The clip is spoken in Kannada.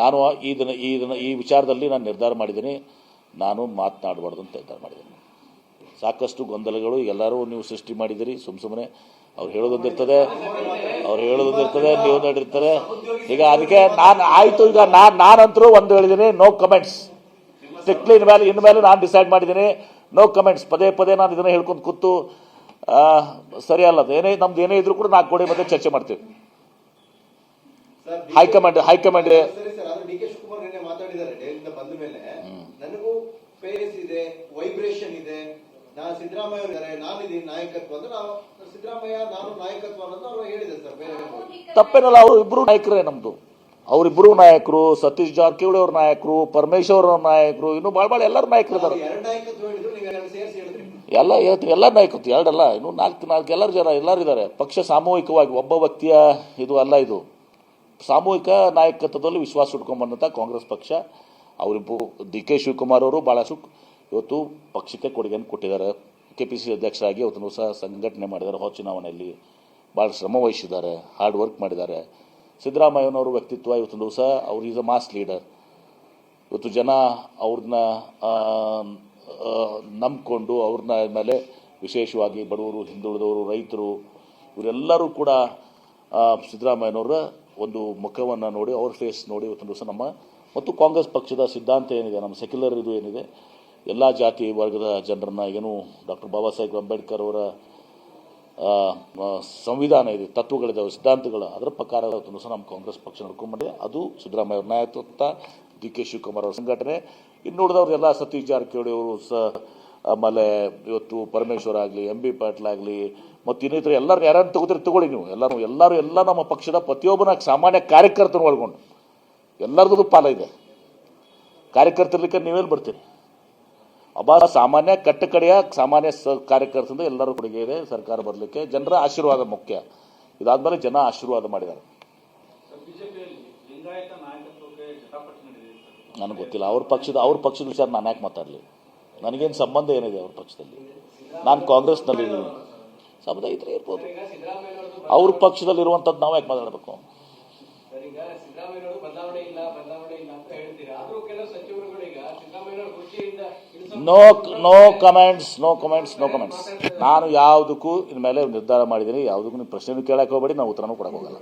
ನಾನು ಈ ದಿನ ಈ ದಿನ ಈ ವಿಚಾರದಲ್ಲಿ ನಾನು ನಿರ್ಧಾರ ಮಾಡಿದ್ದೀನಿ. ನಾನು ಮಾತನಾಡಬಾರ್ದು ಅಂತ ನಿರ್ಧಾರ ಮಾಡಿದ್ದೀನಿ. ಸಾಕಷ್ಟು ಗೊಂದಲಗಳು ಎಲ್ಲರೂ ನೀವು ಸೃಷ್ಟಿ ಮಾಡಿದಿರಿ ಸುಮ್ಮ ಸುಮ್ಮನೆ ಅವ್ರು ಹೇಳೋದೊಂದಿರ್ತದೆ ಅವ್ರು ಹೇಳೋದೊಂದಿರ್ತದೆ ನೀವು ನೋಡಿರ್ತಾರೆ. ಈಗ ಅದಕ್ಕೆ ನಾನು ಆಯಿತು, ಈಗ ನಾನು ನಾನಂತರೂ ಒಂದು ಹೇಳಿದ್ದೀನಿ ನೋ ಕಮೆಂಟ್ಸ್ ಸ್ಟ್ರಿಕ್ಟ್ಲಿ ಇನ್ಮೇಲೆ ಇನ್ಮೇಲೆ ನಾನು ಡಿಸೈಡ್ ಮಾಡಿದ್ದೀನಿ. ನೋ ಕಮೆಂಟ್ಸ್ ಪದೇ ಪದೇ ನಾನು ಇದನ್ನ ಹೇಳ್ಕೊಂಡು ಕೂತು ಸರಿ ಅಲ್ಲ ಅದು ಏನೇ ನಮ್ದು ಏನೇ ಇದ್ರೂ ಕೂಡ ನಾಲ್ಕು ಗೋಡೆ ಮತ್ತೆ ಚರ್ಚೆ ಮಾಡ್ತೀವಿ. ಹೈಕಮಾಂಡ್ ಹೈಕಮಾಂಡ್ ಸರಿ ಸರ್ ಆದ್ರೆ ಡಿ ಕೆ ಶಿವಕುಮಾರ್ ನಿನ್ನೆ ಮಾತಾಡಿದ್ದಾರೆ ಡೈಲಿಂದ ಬಂದ ಮೇಲೆ. ನನಗೂ ಫೇಸ್ ಇದೆ ವೈಬ್ರೇಷನ್ ಇದೆ. ನಾನು ಸಿದ್ದರಾಮಯ್ಯ ಅವರು ಇದ್ದಾರೆ ನಾನಿದ್ದೀನಿ ನಾಯಕತ್ವ ಅಂದ್ರೆ ನಾವು ಸಿದ್ದರಾಮಯ್ಯ ನಾನು ನಾಯಕತ್ವ ಅನ್ನೋದು ಅವರು ಹೇಳಿದೆ ಸರ್ ಬೇರೆ ಬೇರೆ. ತಪ್ಪೇನಲ್ಲ ಅವರು ಇಬ್ರು ನಾಯಕರೇ ನಮ್ದು. ಅವರಿಬ್ರು ನಾಯಕರು ಸತೀಶ್ ಜಾರಕಿಹೊಳಿ ಅವ್ರ ನಾಯಕರು ಪರಮೇಶ್ವರ್ ಅವ್ರ ನಾಯಕರು ಇನ್ನು ಭಾಳ ಭಾಳ ಎಲ್ಲರೂ ನಾಯಕರು ಇದ್ದಾರೆ ಎಲ್ಲ ಹೇಳ್ತೀವಿ, ಎಲ್ಲ ನಾಯಕತ್ವ, ಎರಡಲ್ಲ. ಇನ್ನು ನಾಲ್ಕು ನಾಲ್ಕು, ಎಲ್ಲರೂ ಜನ, ಎಲ್ಲರೂ ಇದ್ದಾರೆ. ಪಕ್ಷ ಸಾಮೂಹಿಕವಾಗಿ, ಒಬ್ಬ ವ್ಯಕ್ತಿಯ ಇದು ಅಲ್ಲ ಇದು. ಸಾಮೂಹಿಕ ನಾಯಕತ್ವದಲ್ಲಿ ವಿಶ್ವಾಸ ಇಟ್ಕೊಂಡ್ಬಂದಂಥ ಕಾಂಗ್ರೆಸ್ ಪಕ್ಷ. ಅವರಿಬ್ಬರು ಡಿ ಕೆ ಶಿವಕುಮಾರ್ ಅವರು ಭಾಳಷ್ಟು ಇವತ್ತು ಪಕ್ಷಕ್ಕೆ ಕೊಡುಗೆಯನ್ನು ಕೊಟ್ಟಿದ್ದಾರೆ. ಕೆ ಪಿ ಸಿ ಅಧ್ಯಕ್ಷರಾಗಿ ಇವತ್ತು ಸಹ ಸಂಘಟನೆ ಮಾಡಿದ್ದಾರೆ. ಹೊಸ ಚುನಾವಣೆಯಲ್ಲಿ ಭಾಳ ಶ್ರಮ ವಹಿಸಿದ್ದಾರೆ. ಹಾರ್ಡ್ ವರ್ಕ್ ಮಾಡಿದ್ದಾರೆ. ಸಿದ್ದರಾಮಯ್ಯನವ್ರ ವ್ಯಕ್ತಿತ್ವ ಇವತ್ತು ದಿವಸ ಅವ್ರು ಈಸ್ ಅ ಮಾಸ್ ಲೀಡರ್ ಇವತ್ತು ಜನ ಅವ್ರನ್ನ ನಂಬಿಕೊಂಡು ಅವ್ರನ್ನ ಮೇಲೆ ವಿಶೇಷವಾಗಿ ಬಡವರು, ಹಿಂದುಳಿದವರು, ರೈತರು, ಇವರೆಲ್ಲರೂ ಕೂಡ ಸಿದ್ದರಾಮಯ್ಯನವರ ಒಂದು ಮುಖವನ್ನು ನೋಡಿ, ಅವ್ರ ಫೇಸ್ ನೋಡಿ ಇವತ್ತಿನ ದಿವಸ ನಮ್ಮ, ಮತ್ತು ಕಾಂಗ್ರೆಸ್ ಪಕ್ಷದ ಸಿದ್ಧಾಂತ ಏನಿದೆ, ನಮ್ಮ ಸೆಕ್ಯುಲರ್ ಇದು ಏನಿದೆ, ಎಲ್ಲ ಜಾತಿ ವರ್ಗದ ಜನರನ್ನ ಏನು ಡಾಕ್ಟರ್ ಬಾಬಾ ಸಾಹೇಬ್ ಅಂಬೇಡ್ಕರ್ ಅವರ ಸಂವಿಧಾನ ಇದೆ ತತ್ವಗಳಿದ್ದಾವೆ ಸಿದ್ಧಾಂತಗಳು, ಅದರ ಪ್ರಕಾರ ದಿವಸ ನಮ್ಮ ಕಾಂಗ್ರೆಸ್ ಪಕ್ಷ ನಡ್ಕೊಂಡ್ಬಂದಿದೆ ಅದು ಸಿದ್ದರಾಮಯ್ಯ ಅವ್ರ ನಾಯಕತ್ವ, ಡಿ ಕೆ ಶಿವಕುಮಾರ್ ಅವರ ಸಂಘಟನೆ ಇನ್ನು ಎಲ್ಲ ಸತೀಶ್ ಜಾರಕಿಹೊಳಿ ಅವರು ಸ ಆಮೇಲೆ ಇವತ್ತು ಪರಮೇಶ್ವರ್ ಆಗಲಿ ಎಂ ಬಿ ಪಾಟೀಲ್ ಆಗಲಿ, ಮತ್ತು ಇನ್ನಿತರ ಎಲ್ಲರೂ ಯಾರನ್ನು ತಗೋತೀರಿ ತಗೊಳ್ಳಿ ನೀವು. ಎಲ್ಲರೂ ಎಲ್ಲರೂ, ಎಲ್ಲ ನಮ್ಮ ಪಕ್ಷದ ಪ್ರತಿಯೊಬ್ಬನ ಸಾಮಾನ್ಯ ಕಾರ್ಯಕರ್ತನ ಒಳಗೊಂಡು. ಎಲ್ಲರದ್ದು ಪಾಲ ಇದೆ. ಕಾರ್ಯಕರ್ತರ್ಲಿಕ್ಕೆ ನೀವೆಲ್ಲಿ ಬರ್ತೀರಿ? ಒಬ್ಬ ಸಾಮಾನ್ಯ ಕಟ್ಟಕಡೆಯ ಸಾಮಾನ್ಯ ಸ ಕಾರ್ಯಕರ್ತರಿಂದ ಎಲ್ಲರೂ ಕೊಡುಗೆ ಇದೆ, ಸರ್ಕಾರ ಬರಲಿಕ್ಕೆ. ಜನರ ಆಶೀರ್ವಾದ ಮುಖ್ಯ. ಇದಾದ್ಮೇಲೆ ಜನ ಆಶೀರ್ವಾದ ಮಾಡಿದ್ದಾರೆ. ನನಗೆ ಗೊತ್ತಿಲ್ಲ. ಅವ್ರ ಪಕ್ಷದ ಅವ್ರ ಪಕ್ಷದ ವಿಚಾರ ನಾನು ಯಾಕೆ ಮಾತಾಡಲಿ? ನನಗೇನು ಸಂಬಂಧ ಏನಿದೆ ಅವ್ರ ಪಕ್ಷದಲ್ಲಿ? ನಾನು ಕಾಂಗ್ರೆಸ್ನಲ್ಲಿ ಸಂಬಂಧ ಇದ್ರೆ ಇರ್ಬೋದು. ಅವ್ರ ಪಕ್ಷದಲ್ಲಿ ಇರುವಂಥದ್ದು ನಾವು ಯಾಕೆ ಮಾತಾಡಬೇಕು? No no comments no comments no comments ನಾನು ಯಾವುದಕ್ಕೂ ಇನ್ಮೇಲೆ ನಿರ್ಧಾರ ಮಾಡಿದ್ದೀನಿ. ಯಾವುದಕ್ಕೂ ನೀವು ಪ್ರಶ್ನೆ ಕೇಳಕ್ಕೆ ಹೋಗಬೇಡಿ, ನಾವು ಉತ್ತರನೂ ಕೊಡಕ್ಕೆ ಹೋಗಲ್ಲ.